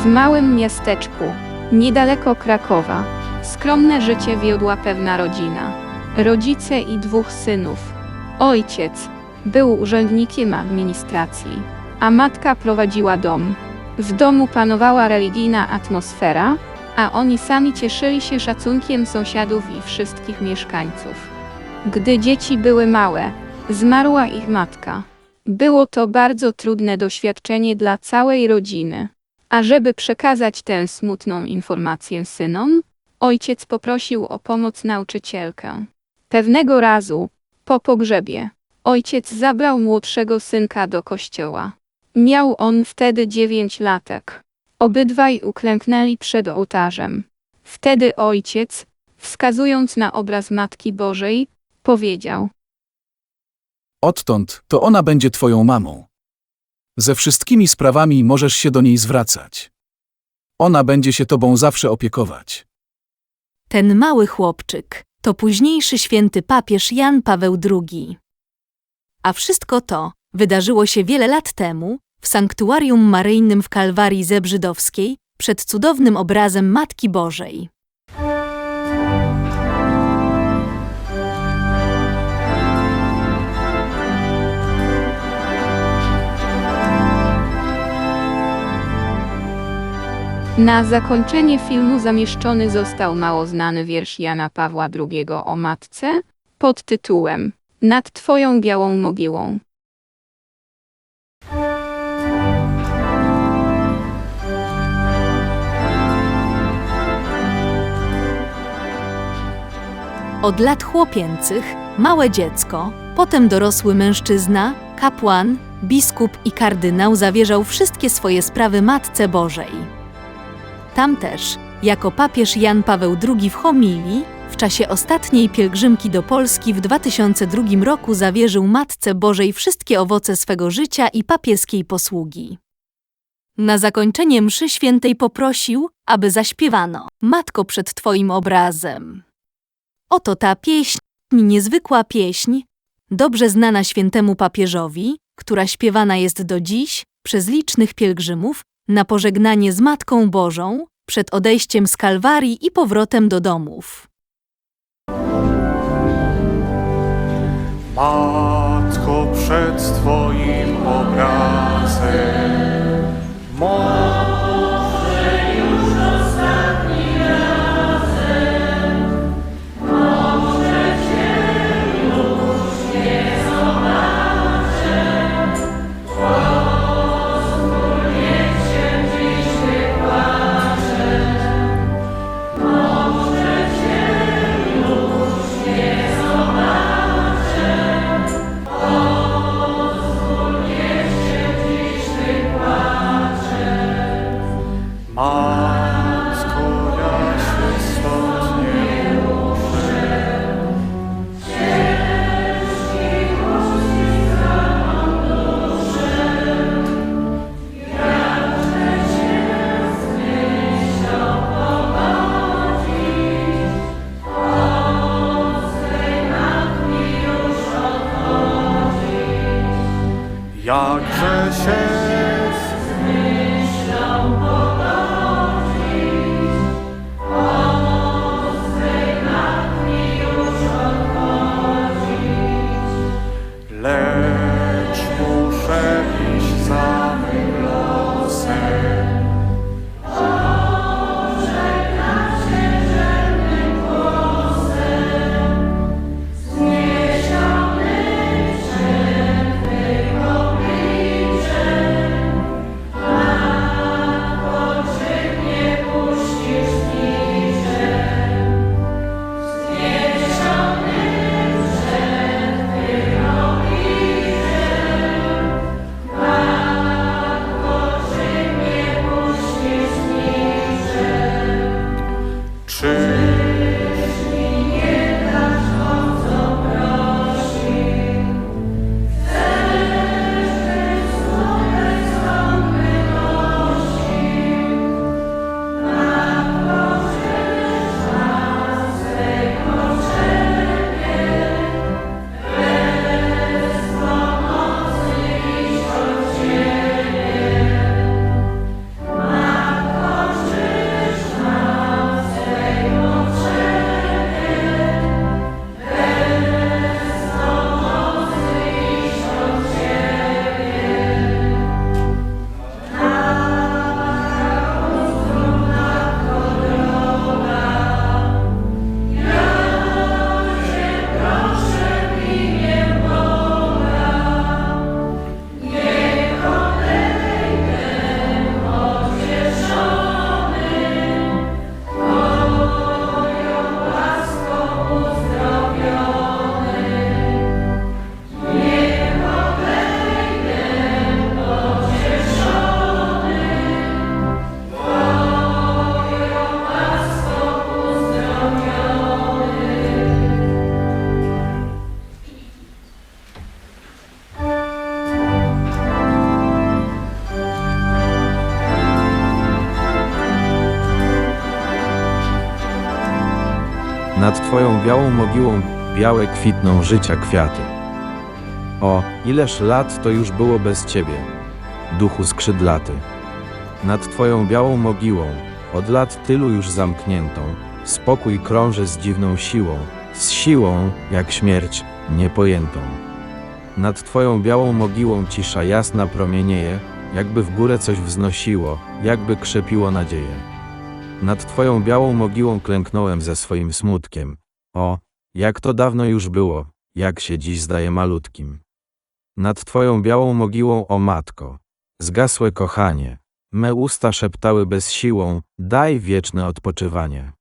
W małym miasteczku, niedaleko Krakowa, skromne życie wiodła pewna rodzina. Rodzice i dwóch synów. Ojciec był urzędnikiem administracji, a matka prowadziła dom. W domu panowała religijna atmosfera, a oni sami cieszyli się szacunkiem sąsiadów i wszystkich mieszkańców. Gdy dzieci były małe, zmarła ich matka. Było to bardzo trudne doświadczenie dla całej rodziny. A żeby przekazać tę smutną informację synom, ojciec poprosił o pomoc nauczycielkę. Pewnego razu, po pogrzebie, ojciec zabrał młodszego synka do kościoła. Miał on wtedy dziewięć latek. Obydwaj uklęknęli przed ołtarzem. Wtedy ojciec, wskazując na obraz Matki Bożej, powiedział: Odtąd to ona będzie twoją mamą. Ze wszystkimi sprawami możesz się do niej zwracać. Ona będzie się tobą zawsze opiekować. Ten mały chłopczyk to późniejszy święty papież Jan Paweł II. A wszystko to wydarzyło się wiele lat temu w sanktuarium maryjnym w Kalwarii Zebrzydowskiej przed cudownym obrazem Matki Bożej. Na zakończenie filmu zamieszczony został mało znany wiersz Jana Pawła II o matce pod tytułem Nad Twoją białą mogiłą. Od lat chłopięcych małe dziecko, potem dorosły mężczyzna, kapłan, biskup i kardynał zawierzał wszystkie swoje sprawy Matce Bożej. Tam też, jako papież Jan Paweł II w homilii, w czasie ostatniej pielgrzymki do Polski w 2002 roku zawierzył Matce Bożej wszystkie owoce swego życia i papieskiej posługi. Na zakończenie mszy świętej poprosił, aby zaśpiewano Matko przed Twoim obrazem. Oto ta pieśń, niezwykła pieśń, dobrze znana świętemu papieżowi, która śpiewana jest do dziś przez licznych pielgrzymów na pożegnanie z Matką Bożą przed odejściem z Kalwarii i powrotem do domów. Matko, przed Twoim obrazem share. Nad twoją białą mogiłą białe kwitną życia kwiaty. O, ileż lat to już było bez ciebie, duchu skrzydlaty. Nad twoją białą mogiłą, od lat tylu już zamkniętą, spokój krąży z dziwną siłą, z siłą, jak śmierć, niepojętą. Nad twoją białą mogiłą cisza jasna promienieje, jakby w górę coś wznosiło, jakby krzepiło nadzieję. Nad twoją białą mogiłą klęknąłem ze swoim smutkiem. O, jak to dawno już było, jak się dziś zdaje malutkim. Nad twoją białą mogiłą, o matko, zgasłe kochanie, me usta szeptały bez siłą, daj wieczne odpoczywanie.